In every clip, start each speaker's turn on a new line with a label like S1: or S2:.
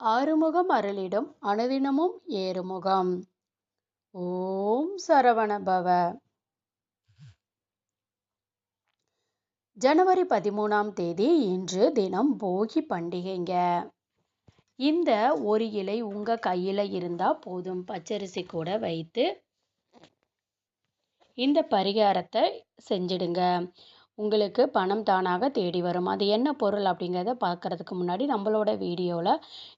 S1: ஆறுமுகம் அருளிடும் அனுதினமும் ஏறுமுகம். ஓம் சரவணபவ. ஜனவரி பதிமூணாம் தேதி இன்று தினம் போகி பண்டிகைங்க. இந்த ஒரு இலை உங்கள் கையில் இருந்தால் போதும். பச்சரிசி கூட வைத்து இந்த பரிகாரத்தை செஞ்சிடுங்க. உங்களுக்கு பணம் தானாக தேடி வரும். அது என்ன பொருள் அப்படிங்கிறத பார்க்குறதுக்கு முன்னாடி நம்மளோட வீடியோவில்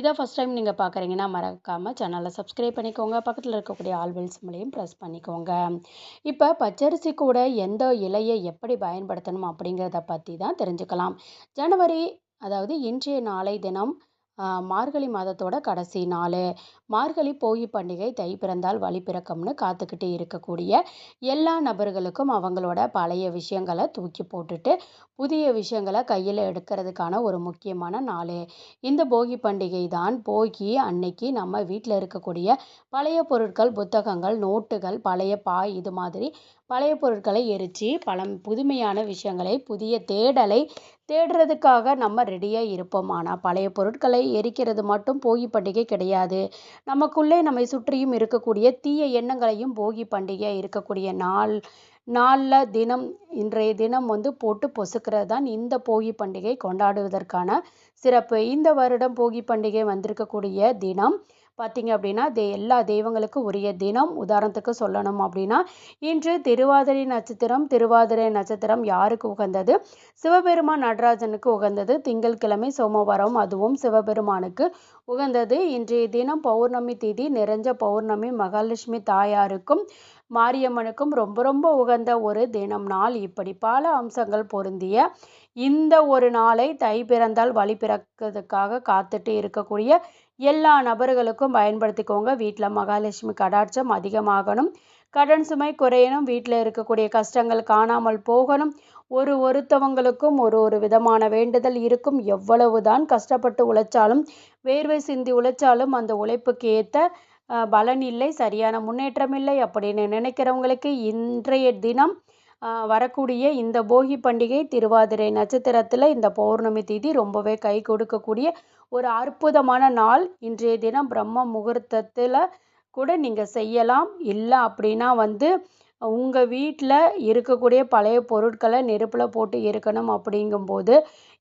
S1: இதை ஃபஸ்ட் டைம் நீங்கள் பார்க்குறீங்கன்னா மறக்காமல் சேனலை சப்ஸ்கிரைப் பண்ணிக்கோங்க. பக்கத்தில் இருக்கக்கூடிய ஆல்வெல்ஸ் மூலியம் ப்ரெஸ் பண்ணிக்கோங்க. இப்போ பச்சரிசி கூட எந்த இலையை எப்படி பயன்படுத்தணும் அப்படிங்கிறத பற்றி தான் தெரிஞ்சுக்கலாம். ஜனவரி அதாவது இன்றைய நாளை தினம் மார்கழி மாதத்தோட கடைசி நாள். மார்கழி போகி பண்டிகை தை பிறந்தால் வழி பிறக்கம்னு காத்துக்கிட்டு இருக்கக்கூடிய எல்லா நபர்களுக்கும் அவங்களோட பழைய விஷயங்களை தூக்கி போட்டுட்டு புதிய விஷயங்களை கையில் எடுக்கிறதுக்கான ஒரு முக்கியமான நாள். இந்த போகி பண்டிகை தான் போகி அன்னைக்கு நம்ம வீட்டில் இருக்கக்கூடிய பழைய பொருட்கள் புத்தகங்கள் நோட்டுகள் பழைய பாய் இது மாதிரி பழைய பொருட்களை எரித்து பழம் புதுமையான விஷயங்களை புதிய தேடலை தேடுறதுக்காக நம்ம ரெடியாக இருப்போம். ஆனால் பழைய பொருட்களை எரிக்கிறது மட்டும் போகி பண்டிகை கிடையாது. நமக்குள்ளே நம்மை சுற்றியும் இருக்கக்கூடிய தீய எண்ணங்களையும் போகி பண்டிகை இருக்கக்கூடிய நாள் நாளில் தினம் இன்றைய தினம் வந்து போட்டு பொசுக்கிறது தான் இந்த போகி பண்டிகை கொண்டாடுவதற்கான சிறப்பு. இந்த வருடம் போகி பண்டிகை வந்திருக்கக்கூடிய தினம் பார்த்தீங்க அப்படின்னா தே எல்லா தெய்வங்களுக்கும் உரிய தினம் உதாரணத்துக்கு சொல்லணும் அப்படின்னா இன்று திருவாதிரை நட்சத்திரம் திருவாதிரை நட்சத்திரம் யாருக்கு உகந்தது? சிவபெருமான் நடராஜனுக்கு உகந்தது திங்கட்கிழமை சோமவாரம் அதுவும் சிவபெருமானுக்கு உகந்தது. இன்றைய தினம் பௌர்ணமி திதி நிறைஞ்ச பௌர்ணமி மகாலட்சுமி தாயாருக்கும் மாரியம்மனுக்கும் ரொம்ப ரொம்ப உகந்த ஒரு தினம். நாள் இப்படி பல அம்சங்கள் பொருந்திய இந்த ஒரு நாளை தை பிறந்தால் வழி பிறக்கிறதுக்காக காத்துட்டு இருக்கக்கூடிய எல்லா நபர்களுக்கும் பயன்படுத்திக்கோங்க. வீட்டில் மகாலட்சுமி கடாட்சம் அதிகமாகணும். கடன் சுமை குறையணும். வீட்டில் இருக்கக்கூடிய கஷ்டங்கள் காணாமல் போகணும். ஒரு ஒருத்தவங்களுக்கும் ஒரு ஒரு விதமான வேண்டுதல் இருக்கும். எவ்வளவுதான் கஷ்டப்பட்டு உழைச்சாலும் வேர்வை சிந்தி உழைச்சாலும் அந்த உழைப்புக்கு ஏற்ற பலன் இல்லை சரியான முன்னேற்றம் இல்லை அப்படின்னு நினைக்கிறவங்களுக்கு இன்றைய தினம் வரக்கூடிய இந்த போகி பண்டிகை திருவாதிரை நட்சத்திரத்தில் இந்த பௌர்ணமி திதி ரொம்பவே கை கொடுக்கக்கூடிய ஒரு அற்புதமான நாள். இன்றைய தினம் பிரம்ம முகூர்த்தத்தில் கூட நீங்கள் செய்யலாம். இல்லை அப்படின்னா வந்து உங்கள் வீட்டில் இருக்கக்கூடிய பழைய பொருட்களை நெருப்பில் போட்டு எரிக்கணும் அப்படிங்கும்போது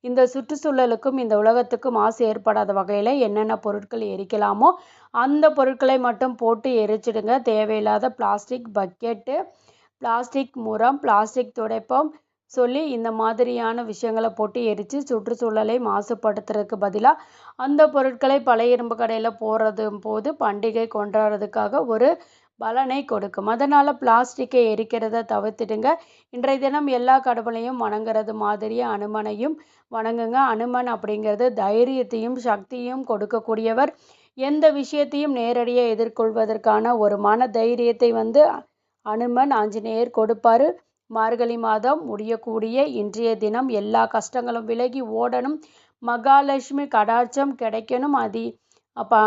S1: இந்த சுற்றுச்சூழலுக்கும் இந்த உலகத்துக்கும் மாசு ஏற்படாத வகையில் என்னென்ன பொருட்கள் எரிக்கலாமோ அந்த பொருட்களை மட்டும் போட்டு எரிச்சிடுங்க. தேவையில்லாத பிளாஸ்டிக் பக்கெட்டு பிளாஸ்டிக் முறம் பிளாஸ்டிக் துடைப்பம் சொல்லி இந்த மாதிரியான விஷயங்களை போட்டு எரித்து சுற்றுச்சூழலை மாசுபடுத்துறதுக்கு பதிலாக அந்த பொருட்களை பழைய இரும்பு கடையில் போடுறது போது பண்டிகை கொண்டாடுறதுக்காக ஒரு பலனை கொடுக்கும். அதனால் பிளாஸ்டிக்கை எரிக்கிறத தவிர்த்துடுங்க. இன்றைய தினம் எல்லா கடவுளையும் வணங்குறது மாதிரியே அனுமனையும் வணங்குங்க. அனுமன் அப்படிங்கிறது தைரியத்தையும் சக்தியும் கொடுக்கக்கூடியவர். எந்த விஷயத்தையும் நேரடியாக எதிர்கொள்வதற்கான ஒரு மன தைரியத்தை வந்து அனுமன் ஆஞ்சநேயர் கொடுப்பாரு. மார்கழி மாதம் முடியக்கூடிய இன்றைய தினம் எல்லா கஷ்டங்களும் விலகி ஓடணும். மகாலட்சுமி கடாட்சம் கிடைக்கணும். அதி அப்போ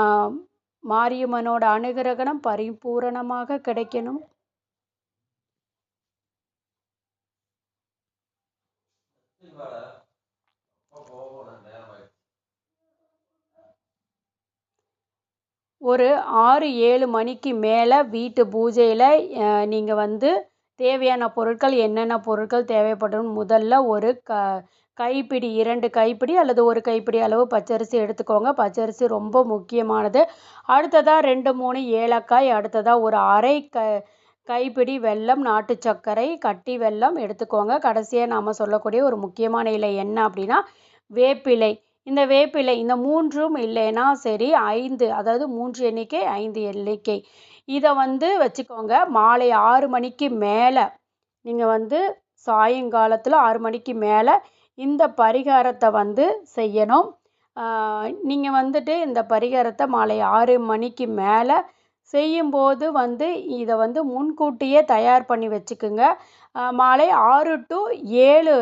S1: மாரியம்மனோட அனுகிரகணம் பரிபூரணமாக கிடைக்கணும். ஒரு ஆறு ஏழு மணிக்கு மேலே வீட்டு பூஜையில் நீங்கள் வந்து தேவையான பொருட்கள் என்னென்ன பொருட்கள் தேவைப்படும் முதல்ல ஒரு க கைப்பிடி இரண்டு கைப்பிடி அல்லது ஒரு கைப்பிடி அளவு பச்சரிசி எடுத்துக்கோங்க. பச்சரிசி ரொம்ப முக்கியமானது. அடுத்ததாக ரெண்டு மூணு ஏலக்காய் அடுத்ததாக ஒரு அரை க கைப்பிடி வெல்லம் நாட்டு சர்க்கரை கட்டி வெல்லம் எடுத்துக்கோங்க. கடைசியாக நாம் சொல்லக்கூடிய ஒரு முக்கியமான இலை என்ன அப்படின்னா வேப்பிலை. இந்த வேப்பிலை இந்த மூன்றும் இல்லைன்னா சரி ஐந்து அதாவது மூன்று எண்ணிக்கை ஐந்து எண்ணிக்கை. இதை வந்து வச்சுக்கோங்க மாலை ஆறு மணிக்கு மேலே நீங்கள் வந்து சாயங்காலத்தில் ஆறு மணிக்கு மேலே இந்த பரிகாரத்தை வந்து செய்யணும். நீங்கள் வந்துட்டு இந்த பரிகாரத்தை மாலை ஆறு மணிக்கு மேலே செய்யும்போது வந்து இதை வந்து முன்கூட்டியே தயார் பண்ணி வச்சுக்குங்க. மாலை ஆறு டு ஏழு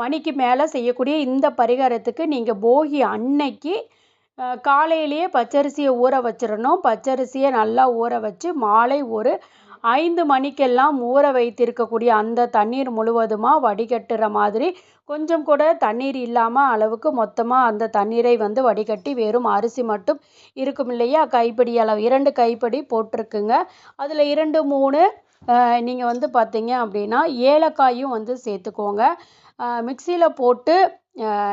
S1: மணிக்கு மேலே செய்யக்கூடிய இந்த பரிகாரத்துக்கு நீங்கள் போகி அன்னைக்கு காலையிலேயே பச்சரிசியை ஊற வச்சிடணும். பச்சரிசியை நல்லா ஊற வச்சு மாலை ஒரு ஐந்து மணிக்கெல்லாம் ஊற வைத்திருக்கக்கூடிய அந்த தண்ணீர் முழுவதுமாக வடிகட்டுற மாதிரி கொஞ்சம் கூட தண்ணீர் இல்லாமல் அளவுக்கு மொத்தமாக அந்த தண்ணீரை வந்து வடிகட்டி வெறும் அரிசி மட்டும் இருக்கும் இல்லையா? கைப்பிடி அளவு இரண்டு கைப்பிடி போட்டிருக்குங்க. அதில் இரண்டு மூணு நீங்கள் வந்து பார்த்தீங்க அப்படின்னா ஏலக்காயும் வந்து சேர்த்துக்கோங்க. மிக்சியில் போட்டு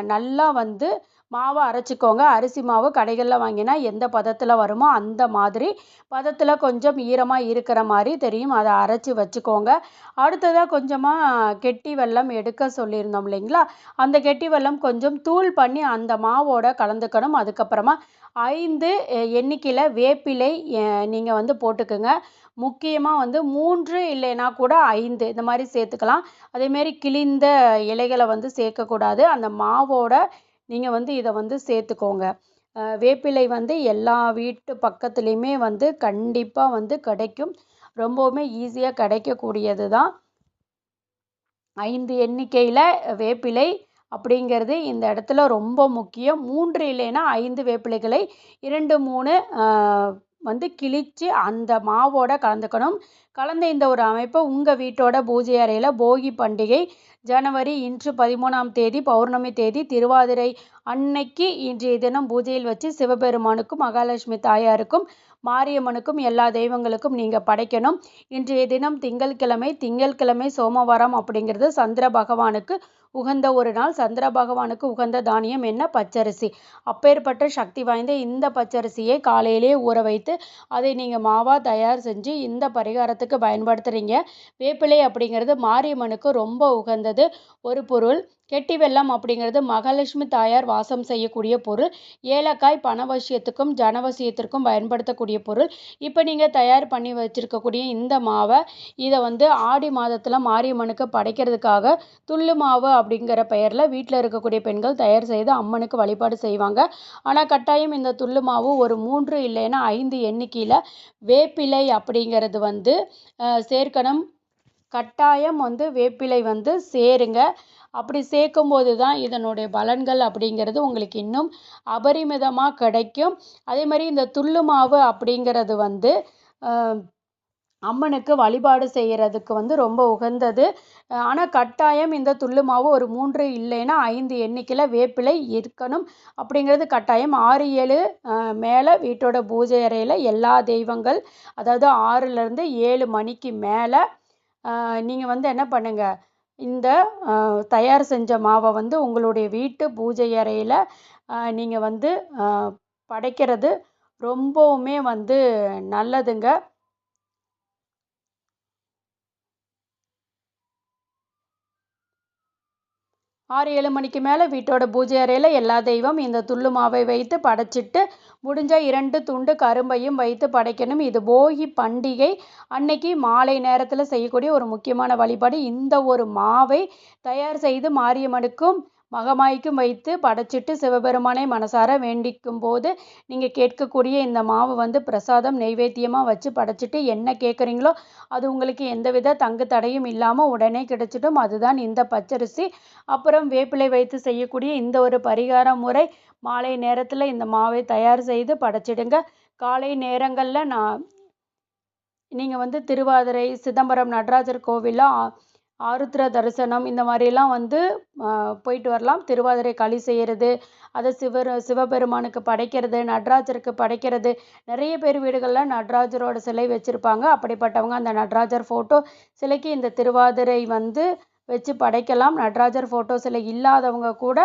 S1: நல்லா வந்து மாவை அரைச்சிக்கோங்க. அரிசி மாவு கடைகளில் வாங்கினா எந்த பதத்தில் வருமோ அந்த மாதிரி பதத்தில் கொஞ்சம் ஈரமாக இருக்கிற மாதிரி தெரியும். அதை அரைச்சி வச்சுக்கோங்க. அடுத்ததாக கொஞ்சமாக கெட்டி வெல்லம் எடுக்க சொல்லியிருந்தோம் இல்லைங்களா? அந்த கெட்டி வெல்லம் கொஞ்சம் தூள் பண்ணி அந்த மாவோட கலந்துக்கணும். அதுக்கப்புறமா ஐந்து எண்ணிக்கையில் வேப்பிலை நீங்கள் வந்து போட்டுக்கோங்க. முக்கியமாக வந்து மூன்று இல்லைன்னா கூட ஐந்து இந்த மாதிரி சேர்த்துக்கலாம். அதேமாரி கிழிந்த இலைகளை வந்து சேர்க்கக்கூடாது. அந்த மாவோட நீங்கள் வந்து இதை வந்து சேர்த்துக்கோங்க. வேப்பிலை வந்து எல்லா வீட்டு பக்கத்துலேயுமே வந்து கண்டிப்பாக வந்து கிடைக்கும். ரொம்பவுமே ஈஸியாக கிடைக்கக்கூடியது தான். ஐந்து எண்ணிக்கையில் வேப்பிலை அப்படிங்கிறது இந்த இடத்துல ரொம்ப முக்கியம். மூன்று இல்லைன்னா ஐந்து வேப்பிலைகளை இரண்டு மூணு வந்து கிழித்து அந்த மாவோட கலந்துக்கணும். கலந்த இந்த ஒரு அமைப்பை உங்கள் வீட்டோட பூஜை அறையில் போகி பண்டிகை ஜனவரி இன்று பதிமூணாம் தேதி பௌர்ணமி தேதி திருவாதிரை அன்னைக்கு இன்றைய தினம் பூஜையில் வச்சு சிவபெருமானுக்கும் மகாலட்சுமி தாயாருக்கும் மாரியம்மனுக்கும் எல்லா தெய்வங்களுக்கும் நீங்கள் படைக்கணும். இன்றைய தினம் திங்கள்கிழமை திங்கள்கிழமை சோமவாரம் அப்படிங்கிறது சந்திர பகவானுக்கு உகந்த ஒரு நாள் சந்திர பகவானுக்கு உகந்த தானியம் என்ன? பச்சரிசி. அப்பேற்பட்ட சக்தி வாய்ந்த இந்த பச்சரிசியை காலையிலேயே ஊற வைத்து அதை நீங்கள் மாவாக தயார் செஞ்சு இந்த பரிகாரத்துக்கு பயன்படுத்துகிறீங்க வேப்பிலை அப்படிங்கிறது மாரியம்மனுக்கு ரொம்ப உகந்தது. ஒரு பொருள். கெட்டி வெல்லம் அப்படிங்கிறது மகாலட்சுமி தாயார் வாசம் செய்யக்கூடிய பொருள். ஏலக்காய் பணவசியத்துக்கும் ஜனவசியத்திற்கும் பயன்படுத்தக்கூடிய பொருள். இப்போ நீங்கள் தயார் பண்ணி வச்சுருக்கக்கூடிய இந்த மாவை இதை வந்து ஆடி மாதத்தில் மாரியம்மனுக்கு படைக்கிறதுக்காக துள்ளு மாவு அப்படிங்கிற பெயரில் வீட்டில் இருக்கக்கூடிய பெண்கள் தயார் செய்து அம்மனுக்கு வழிபாடு செய்வாங்க. ஆனால் கட்டாயம் இந்த துள்ளு மாவு ஒரு மூன்று இல்லைன்னா ஐந்து எண்ணிக்கையில் வேப்பிலை அப்படிங்கிறது வந்து சேர்க்கணும். கட்டாயம் வந்து வேப்பிலை வந்து சேருங்க. அப்படி சேர்க்கும் போது தான் இதனுடைய பலன்கள் அப்படிங்கிறது உங்களுக்கு இன்னும் அபரிமிதமாக கிடைக்கும். அதே மாதிரி இந்த துள்ளு மாவு அப்படிங்கிறது வந்து அம்மனுக்கு வழிபாடு செய்கிறதுக்கு வந்து ரொம்ப உகந்தது. ஆனால் கட்டாயம் இந்த துள்ளு மாவு ஒரு மூன்று இல்லைன்னா ஐந்து எண்ணிக்கையில் வேப்பிலை இருக்கணும் அப்படிங்கிறது கட்டாயம். ஆறு ஏழு மேலே வீட்டோட பூஜை அறையில் எல்லா தெய்வங்கள் அதாவது ஆறுலேருந்து ஏழு மணிக்கு மேலே நீங்கள் வந்து என்ன பண்ணுங்கள் இந்த தயார் செஞ்ச மாவை வந்து உங்களுடைய வீட்டு பூஜை அறையில் நீங்கள் வந்து படைக்கிறது ரொம்பவுமே வந்து நல்லதுங்க. ஆறு ஏழு மணிக்கு மேலே வீட்டோட பூஜை அறையில் எல்லா தெய்வம் இந்த துள்ளு மாவை வைத்து படைச்சிட்டு முடிஞ்சால் இரண்டு துண்டு கரும்பையும் வைத்து படைக்கணும். இது போகி பண்டிகை. அன்னைக்கு மாலை நேரத்தில் செய்யக்கூடிய ஒரு முக்கியமான வழிபாடு. இந்த ஒரு மாவை தயார் செய்து மாரியம்மனுக்கும் மகமாய்க்கும் வைத்து படைச்சிட்டு சிவபெருமானை மனசார வேண்டிக்கும் போது நீங்கள் கேட்கக்கூடிய இந்த மாவு வந்து பிரசாதம் நெய்வேத்தியமாக வச்சு படைச்சிட்டு என்ன கேட்குறீங்களோ அது உங்களுக்கு எந்தவித தங்கு தடையும் இல்லாமல் உடனே கிடைச்சிட்டும் அதுதான் இந்த பச்சரிசி. அப்புறம் வேப்பிலை வைத்து செய்யக்கூடிய இந்த ஒரு பரிகார முறை. மாலை நேரத்தில் இந்த மாவை தயார் செய்து படைச்சிடுங்க. காலை நேரங்களில் நான் நீங்கள் வந்து திருவாதிரை சிதம்பரம் நடராஜர் கோவிலில் ஆருத்ர தரிசனம் இந்த மாதிரிலாம் வந்து போயிட்டு வரலாம். திருவாதிரை களி செய்கிறது அதை சிவர் சிவபெருமானுக்கு படைக்கிறது நடராஜருக்கு படைக்கிறது. நிறைய பேர் வீடுகளில் நடராஜரோட சிலை வச்சுருப்பாங்க. அப்படிப்பட்டவங்க அந்த நடராஜர் ஃபோட்டோ சிலைக்கு இந்த திருவாதிரை வந்து வச்சு படைக்கலாம். நடராஜர் ஃபோட்டோ சிலை இல்லாதவங்க கூட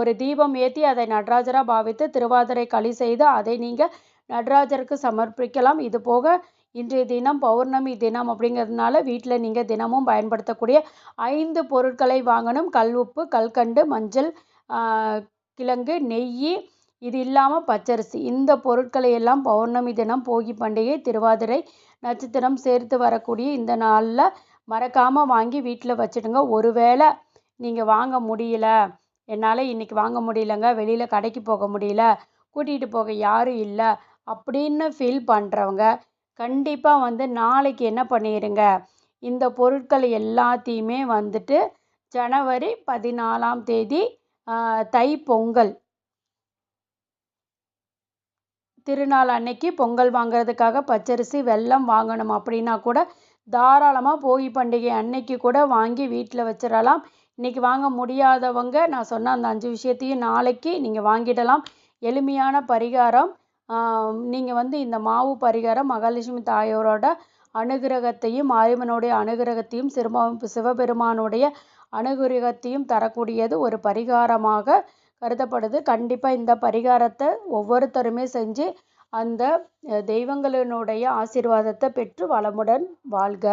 S1: ஒரு தீபம் ஏற்றி அதை நடராஜராக பாவித்து திருவாதிரை களி செய்து அதை நீங்கள் நடராஜருக்கு சமர்ப்பிக்கலாம். இது போக இன்றைய தினம் பௌர்ணமி தினம் அப்படிங்கிறதுனால வீட்டில் நீங்கள் தினமும் பயன்படுத்தக்கூடிய ஐந்து பொருட்களை வாங்கணும். கல் உப்பு கல்கண்டு மஞ்சள் கிழங்கு நெய். இது இல்லாமல் பச்சரிசி. இந்த பொருட்களை எல்லாம் பௌர்ணமி தினம் போகி பண்டிகை திருவாதிரை நட்சத்திரம் சேர்த்து வரக்கூடிய இந்த நாளில் மறக்காமல் வாங்கி வீட்டில் வச்சுடுங்க. ஒருவேளை நீங்கள் வாங்க முடியல. என்னால் இன்றைக்கி வாங்க முடியலங்க. வெளியில் கடைக்கு போக முடியல. கூட்டிகிட்டு போக யாரும் இல்லை. அப்படின்னு ஃபீல் பண்ணுறவங்க கண்டிப்பாக வந்து நாளைக்கு என்ன பண்ணிடுங்க இந்த பொருட்கள் எல்லாத்தையுமே வந்துட்டு ஜனவரி பதினாலாம் தேதி தை பொங்கல். திருநாள் அன்னைக்கு பொங்கல் வாங்குறதுக்காக பச்சரிசி வெல்லம் வாங்கணும். அப்படின்னா கூட தாராளமாக போகி பண்டிகை அன்னைக்கு கூட வாங்கி வீட்டில் வச்சிடலாம். இன்றைக்கி வாங்க முடியாதவங்க நான் சொன்ன அந்த அஞ்சு விஷயத்தையும் நாளைக்கு நீங்கள் வாங்கிடலாம். எளிமையான பரிகாரம் நீங்கள் வந்து இந்த மாவு பரிகாரம் மகாலட்சுமி தாயோரோட அனுகிரகத்தையும் மாரியம்மனுடைய அனுகிரகத்தையும் சிறுமா சிவபெருமானுடைய அனுகிரகத்தையும் தரக்கூடியது ஒரு பரிகாரமாக கருதப்படுது. கண்டிப்பாக இந்த பரிகாரத்தை ஒவ்வொருத்தருமே செஞ்சு அந்த தெய்வங்களினுடைய ஆசீர்வாதத்தை பெற்று வளமுடன் வாழ்க.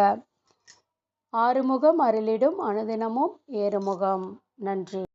S1: ஆறுமுகம் அருளிடும் அனுதினமும் ஏறுமுகம். நன்றி.